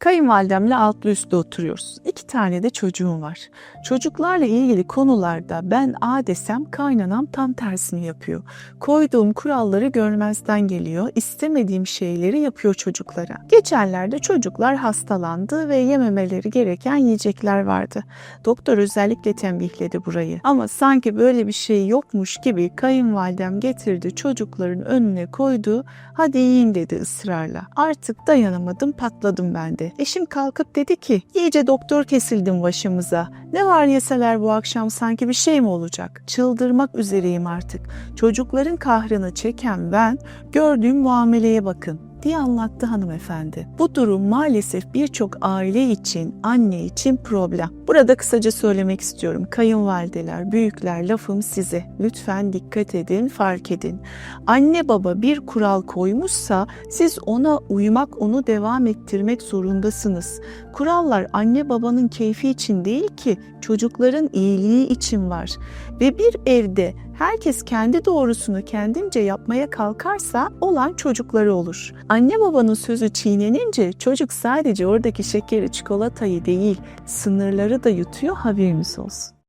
Kayınvalidemle altlı üstlü oturuyoruz. İki tane de çocuğum var. Çocuklarla ilgili konularda ben A desem kaynanam tam tersini yapıyor. Koyduğum kuralları görmezden geliyor. İstemediğim şeyleri yapıyor çocuklara. Geçenlerde çocuklar hastalandı ve yememeleri gereken yiyecekler vardı. Doktor özellikle tembihledi burayı. Ama sanki böyle bir şey yokmuş gibi kayınvalidem getirdi çocukların önüne koydu. Hadi yiyin dedi ısrarla. Artık dayanamadım patladım ben de. Eşim kalkıp dedi ki iyice doktor kesildim başımıza. Ne var yeseler bu akşam sanki bir şey mi olacak? Çıldırmak üzereyim artık. Çocukların kahrını çeken ben gördüğüm muameleye bakın diye anlattı hanımefendi. Bu durum maalesef birçok aile için, anne için problem. Burada kısaca söylemek istiyorum. Kayınvalideler, büyükler lafım size. Lütfen dikkat edin, fark edin. Anne baba bir kural koymuşsa siz ona uymak, onu devam ettirmek zorundasınız. Kurallar anne babanın keyfi için değil ki çocukların iyiliği için var. Ve bir evde herkes kendi doğrusunu kendince yapmaya kalkarsa olan çocukları olur. Anne babanın sözü çiğnenince çocuk sadece oradaki şekeri çikolatayı değil sınırları da yutuyor haberiniz olsun.